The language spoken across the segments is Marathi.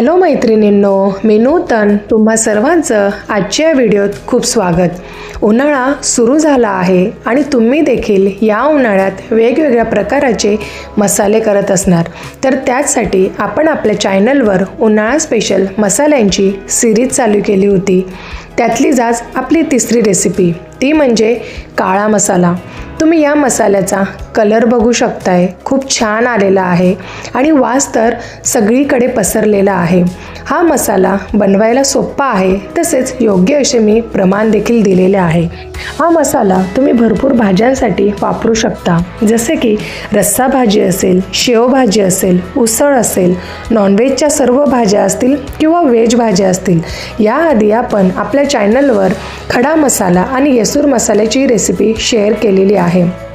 हॅलो मैत्रिणींनो मी नूतन. तुम्हा सर्वांचं आजच्या व्हिडिओत खूप स्वागत. उन्हाळा सुरू झाला आहे आणि तुम्ही देखील या उन्हाळ्यात वेगवेगळ्या प्रकाराचे मसाले करत असणार. तर त्याचसाठी आपण आपल्या चॅनलवर उन्हाळा स्पेशल मसाल्यांची सिरीज चालू केली होती. त्यातली जाच आपली तिसरी रेसिपी ती म्हणजे काळा मसाला. तुम्ही या मसाल्याचा कलर बघू शकताय. खूप छान आलेला आहे. आणि वास तर सगळीकडे पसरलेला आहे. हा मसाला बनवायला सोपा आहे. तसेच योग्य असे मी प्रमाण देखील दिलेले आहे. हा मसाला तुम्ही भरपूर भाज्यांसाठी वापरू शकता. जसे की रस्सा भाजी असेल शेवभाजी असेल उसळ असेल नॉनव्हेजच्या सर्व भाज्या असतील किंवा व्हेज भाज्या असतील. याआधी आपण आपल्या चॅनलवर खडा मसाला आणि येसूर मसाल्याची रेसिपी शेअर केलेली आहे.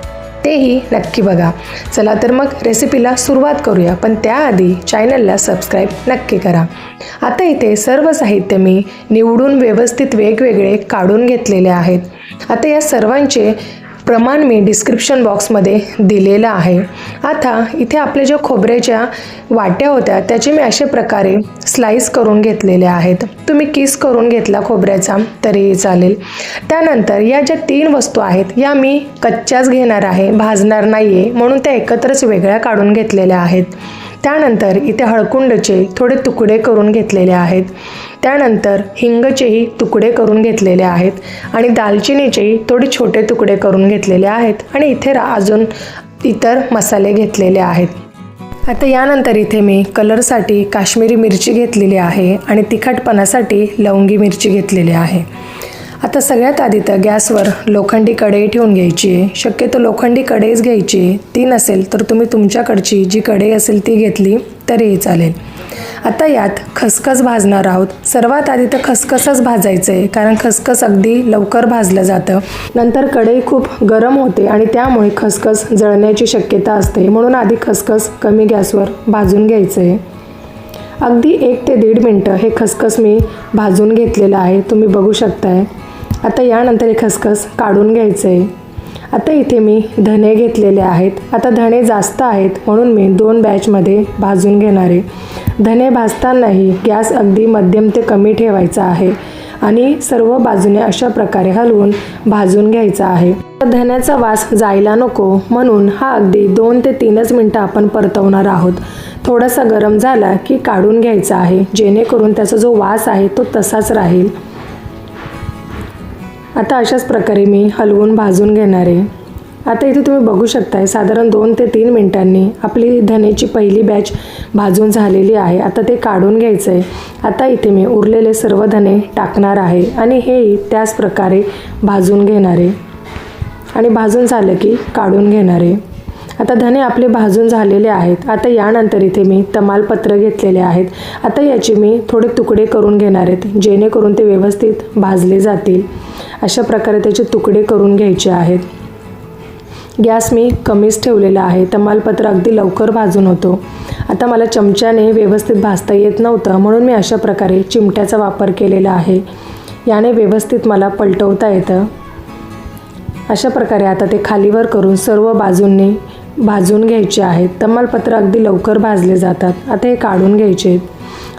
तेही नक्की बघा. चला तर मग रेसिपीला सुरुवात करूया पण त्याआधी चॅनलला सबस्क्राईब नक्की करा. आता इथे सर्व साहित्य मी निवडून व्यवस्थित वेगवेगळे काढून घेतलेले आहेत. आता या सर्वांचे प्रमाण मी डिस्क्रिप्शन बॉक्समध्ये दिलेलं आहे. आता इथे आपल्या ज्या खोबऱ्याच्या वाट्या होत्या त्याचे मी अशा प्रकारे स्लाईस करून घेतलेल्या आहेत. तुम्ही किस करून घेतला खोबऱ्याचा तरीही चालेल. त्यानंतर या ज्या तीन वस्तू आहेत या मी कच्च्याच घेणार आहे भाजणार नाही आहे म्हणून त्या एकत्रच वेगळ्या काढून घेतलेल्या आहेत. त्यानंतर इथे हळकुंडचे थोडे तुकडे करून घेतलेले आहेत. त्यानंतर हिंगचेही तुकडे करून घेतलेले आहेत आणि दालचिनीचेही थोडे छोटे तुकडे करून घेतलेले आहेत आणि इथे रा अजून इतर मसाले घेतलेले आहेत. आता यानंतर इथे मी कलरसाठी काश्मीरी मिरची घेतलेली आहे आणि तिखटपणासाठी लवंगी मिरची घेतलेली आहे. आता सगळ्यात आधी तर गॅसवर लोखंडी कढई ठेवून घ्यायची आहे. शक्यतो लोखंडी कढईच घ्यायची आहे. ती नसेल तर तुम्ही तुमच्याकडची जी कढई असेल ती घेतली तरीही चालेल. आता यात खसखस भाजणार आहोत. सर्वात आधी तर खसखसच भाजायचं आहे कारण खसखस अगदी लवकर भाजलं जातं. नंतर कढई खूप गरम होते आणि त्यामुळे खसखस जळण्याची शक्यता असते. म्हणून आधी खसखस कमी गॅसवर भाजून घ्यायचं आहे अगदी एक ते दीड मिनटं हे खसखस मी भाजून घेतलेलं आहे. तुम्ही बघू शकताय. आता यानंतर हे खसखस काढून घ्यायचं आहे आता इथे मी धणे घेतलेले आहेत. आता धणे जास्त आहेत म्हणून मी दोन बॅचमध्ये भाजून घेणार आहे. धने भाजतानाही गॅस अगदी मध्यम ते कमी ठेवायचा आहे आणि सर्व बाजूने अशा प्रकारे हलवून भाजून घ्यायचा आहे. धण्याचा वास जायला नको म्हणून हा अगदी दोन ते तीनच मिनटं आपण परतवणार आहोत. थोडासा गरम झाला की काढून घ्यायचा आहे जेणेकरून त्याचा जो वास आहे तो तसाच राहील. आता अशाच प्रकारे मी हलवून भाजून घेणार आहे. आता इथे तुम्ही बघू शकताय साधारण दोन ते तीन मिनटांनी आपली धनेची पहिली बॅच भाजून झालेली आहे. आता ते काढून घ्यायचं आहे आता इथे मी उरलेले सर्व धने टाकणार आहे आणि हेही त्याच प्रकारे भाजून घेणार आहे. आणि भाजून झालं की काढून घेणार आहे. आता धने आपले भाजून झालेले आहेत. आता यानंतर इथे मी तमालपत्र घेतलेले आहेत. आता याचे मी थोडे तुकडे करून घेणार आहेत जेणेकरून ते व्यवस्थित भाजले जातील. अशा प्रकारे त्याचे तुकडे करून घ्यायचे आहेत. गॅस मी कमीच ठेवलेला आहे. तमालपत्र अगदी लवकर भाजून होतो. आता मला चमच्याने व्यवस्थित भाजता येत नव्हतं म्हणून मी अशा प्रकारे चिमट्याचा वापर केलेला आहे. याने व्यवस्थित मला पलटवता येतं. अशा प्रकारे आता ते खालीवर करून सर्व बाजूंनी भाजून घ्यायचे आहेत. तमालपत्र अगदी लवकर भाजले जातात. आता हे काढून घ्यायचे आहेत.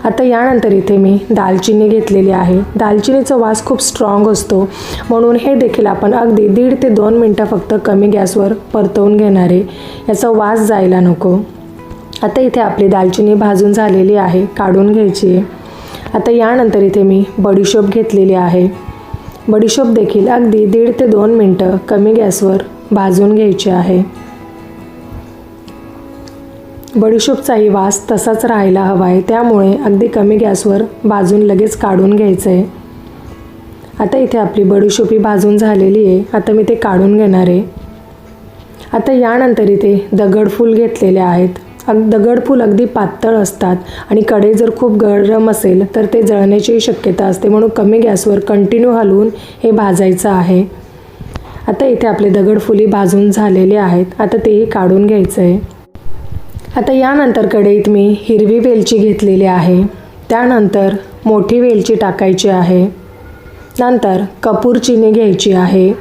आता यानंतर इथे मी दालचिनी घेतलेली आहे. दालचिनीचा वास खूप स्ट्रॉंग असतो. म्हणून हे देखील आपण अगदी दीड ते दोन मिनटं फक्त कमी गॅसवर परतवून घेणार आहे. याचा वास जायला नको. आता इथे आपली दालचिनी भाजून झालेली आहे. काढून घ्यायची आहे. आता यानंतर इथे मी बडीशोप घेतलेली आहे. बडीशोप देखील अगदी दीड ते दोन मिनटं कमी गॅसवर भाजून घ्यायची आहे. बडीशोपचाही वास तसाच राहायला हवा आहे. त्यामुळे अगदी कमी गॅसवर भाजून लगेच काढून घ्यायचं आहे आता इथे आपली बडीशोपी भाजून झालेली आहे. आता मी ते काढून घेणार आहे. आता यानंतर इथे दगडफूल घेतलेले आहेत. अग दगडफूल अगदी पातळ असतात आणि कडे जर खूप गरम असेल तर ते जळण्याचीही शक्यता असते. म्हणून कमी गॅसवर कंटिन्यू हलवून हे भाजायचं आहे. आता इथे आपले दगडफुली भाजून झालेले आहेत. आता तेही काढून घ्यायचं आहे आता यानंतर कढईत मी हिरवी वेलची घेतलेली आहे. त्यानंतर मोठी वेलची टाकायची आहे. नंतर कपूर चिनी घ्यायची आहे.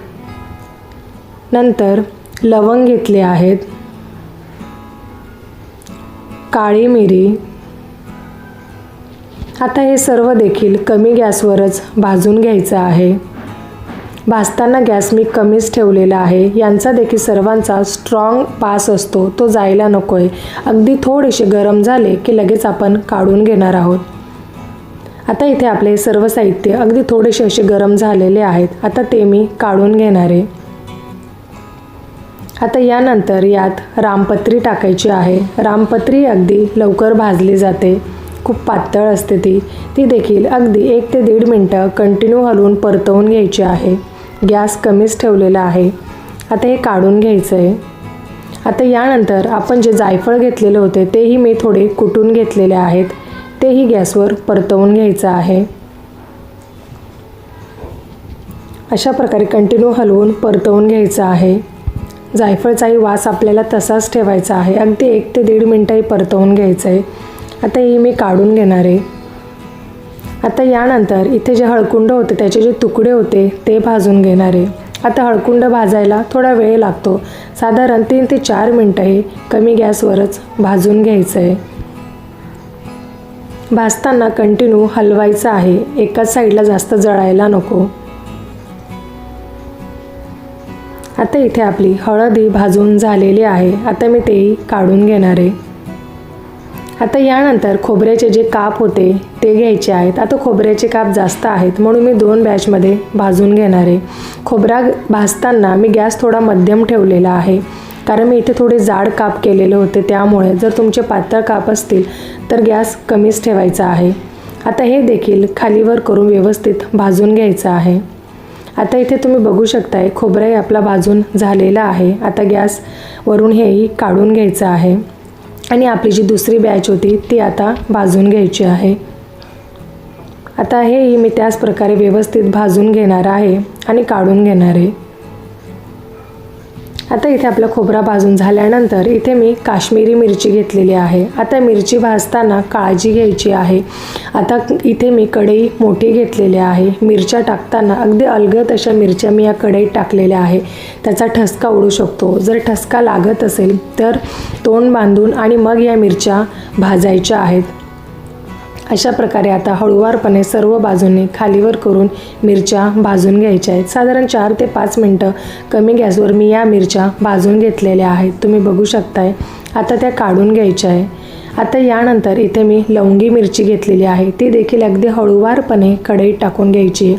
नंतर लवंग घेतले आहेत. काळी मिरी. आता हे सर्व देखील कमी गॅसवरच भाजून घ्यायचं आहे. भाजताना गॅस मी कमीच ठेवलेला आहे. यांचा देखील सर्वांचा स्ट्रॉंग पास असतो. तो जायला नको आहे अगदी थोडेसे गरम झाले की लगेच आपण काढून घेणार आहोत. आता इथे आपले सर्व साहित्य अगदी थोडेसे असे गरम झालेले आहेत. आता ते मी काढून घेणार आहे. आता यानंतर यात रामपत्री टाकायची आहे. रामपत्री अगदी लवकर भाजली जाते. खूप पातळ असते ती. ती देखील अगदी एक ते दीड मिनटं कंटिन्यू हलवून परतवून घ्यायची आहे. गॅस कमीच ठेवलेला आहे. आता हे काढून घ्यायचं आहे आता यानंतर आपण जे जायफळ घेतलेले होते तेही मी थोडे कुटून घेतलेले आहेत. तेही गॅसवर परतवून घ्यायचं आहे. अशा प्रकारे कंटिन्यू हलवून परतवून घ्यायचं आहे. जायफळचाही वास आपल्याला तसाच ठेवायचा आहे. अगदी एक ते दीड मिनटंही परतवून घ्यायचं आहे आता ही मी काढून घेणार आहे. आता यानंतर इथे जे हळकुंड होते त्याचे जे तुकडे होते ते भाजून घेणार. आहे आता हळकुंड भाजायला थोडा वेळ लागतो. साधारण तीन ते चार मिनटं हे कमी गॅसवरच भाजून घ्यायचं आहे भाजताना कंटिन्यू हलवायचं आहे. एकाच साईडला जास्त जळायला नको. आता इथे आपली हळदी भाजून झालेली आहे. आता मी तेही काढून घेणार. आहे आता यानंतर खोबऱ्याचे जे काप होते ते घ्यायचे आहेत. आता खोबऱ्याचे काप जास्त आहेत म्हणून मी दोन बॅचमध्ये भाजून घेणार आहे. खोबरा भाजताना मी गॅस थोडा मध्यम ठेवलेला आहे कारण मी इथे थोडे जाड काप केलेले होते. त्यामुळे जर तुमचे पातळ काप असतील तर गॅस कमीच ठेवायचा आहे. आता हे देखील खालीवर करून व्यवस्थित भाजून घ्यायचं आहे. आता इथे तुम्ही बघू शकताय खोबराही आपला भाजून झालेला आहे. आता गॅस वरून हेही काढून घ्यायचं आहे. आणि आपली जी दुसरी बॅच होती ती आता भाजून घ्यायची आहे. आता हेही मी त्याच प्रकारे व्यवस्थित भाजून घेणार आहे आणि काढून घेणार आहे. आता इथे आपला खोबरा भाजून झाल्यानंतर इथे मी काश्मीरी मिरची घेतलेली आहे. आता मिरची भाजताना काळजी घ्यायची आहे. आता इथे मी कढई मोठी घेतलेली आहे. मिरच्या टाकताना अगदी अलगद अशा मिरच्या मी या कढईत टाकलेल्या आहे. त्याचा ठसका उडू शकतो. जर ठसका लागत असेल तर तोंड बांधून आणि मग या मिरच्या भाजायच्या आहेत. अशा प्रकारे आता हळूवारपणे सर्व बाजूंनी खालीवर करून मिरच्या भाजून घ्यायच्या आहेत. साधारण चार ते पाच मिनटं कमी गॅसवर मी या मिरच्या भाजून घेतलेल्या आहेत. तुम्ही बघू शकताय. आता त्या काढून घ्यायच्या आहे आता यानंतर इथे मी लवंगी मिरची घेतलेली आहे. ती देखील अगदी हळूवारपणे कढईत टाकून घ्यायची आहे.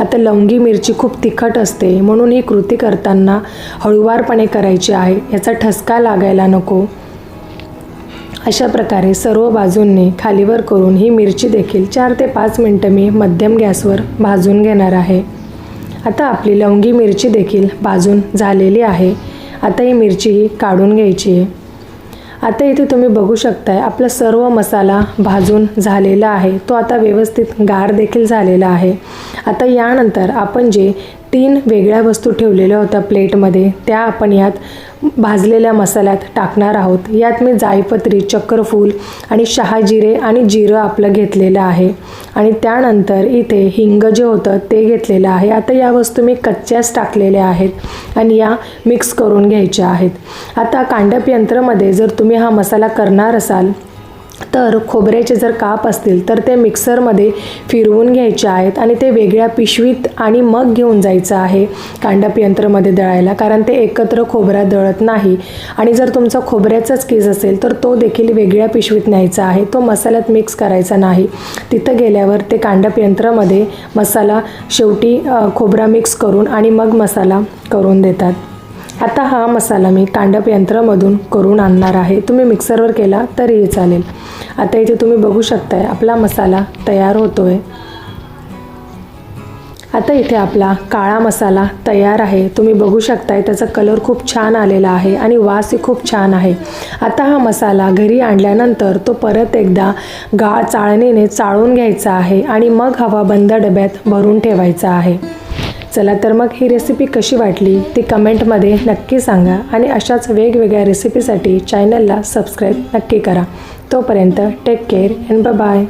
आता लवंगी मिरची खूप तिखट असते म्हणून ही कृती करताना हळूवारपणे करायची आहे. याचा ठसका लागायला नको. अशा प्रकारे सर्व बाजूंनी खालीवर करून ही मिरची देखील चार ते पाच मिनटं मी मध्यम गॅसवर भाजून घेणार आहे. आता आपली लवंगी मिरची देखील भाजून झालेली आहे. आता ही मिरची ही काढून घ्यायची आहे. आता इथे तुम्ही बघू शकताय आपला सर्व मसाला भाजून झालेला आहे. तो आता व्यवस्थित गार देखील झालेला आहे. आता यानंतर आपण जे तीन वेगळ्या वस्तू ठेवलेल्या होत्या प्लेटमध्ये. त्या आपण यात भाजलेल्या मसाल्यात टाकणार आहोत. यात मी जायपत्री चक्रफूल आणि शहाजिरे आणि जिरं आपलं घेतलेलं आहे. आणि त्यानंतर इथे हिंग जे होतं ते घेतलेलं आहे. आता या वस्तू मी कच्च्याच टाकलेल्या आहेत आणि या मिक्स करून घ्यायच्या आहेत. आता कांडप यंत्रामध्ये जर तुम्ही हा मसाला करणार असाल तर खोबऱ्याचे जर काप असतील तर ते मिक्सरमध्ये फिरवून घ्यायचे आहेत आणि ते वेगळ्या पिशवीत आणि मग घेऊन जायचं आहे कांडप यंत्रमध्ये दळायला कारण ते एकत्र खोबरा दळत नाही. आणि जर तुमचा खोबऱ्याचाच केस असेल तर तो देखील वेगळ्या पिशवीत न्यायचा आहे. तो मसाल्यात मिक्स करायचा नाही. तिथं गेल्यावर ते कांडप यंत्रामध्ये मसाला शेवटी खोबरा मिक्स करून आणि मग मसाला करून देतात. आता हा मसाला मी कांडप यंत्रामधून करून आणणार आहे. तुम्ही मिक्सरवर केला तरीही चालेल. आता इथे तुम्ही बघू शकताय आपला मसाला तयार होतो आहे आता इथे आपला काळा मसाला तयार आहे. तुम्ही बघू शकताय त्याचा कलर खूप छान आलेला आहे आणि वासही खूप छान आहे. आता हा मसाला घरी आणल्यानंतर तो परत एकदा गाळ चाळणीने चाळून घ्यायचा आहे आणि मग हवा बंद डब्यात भरून ठेवायचा आहे. चला तर मग ही रेसिपी कशी वाटली ती कमेंटमध्ये नक्की सांगा आणि अशाच वेगवेगळ्या रेसिपीसाठी चॅनलला सबस्क्राईब नक्की करा. तोपर्यंत टेक केअर अँड बाय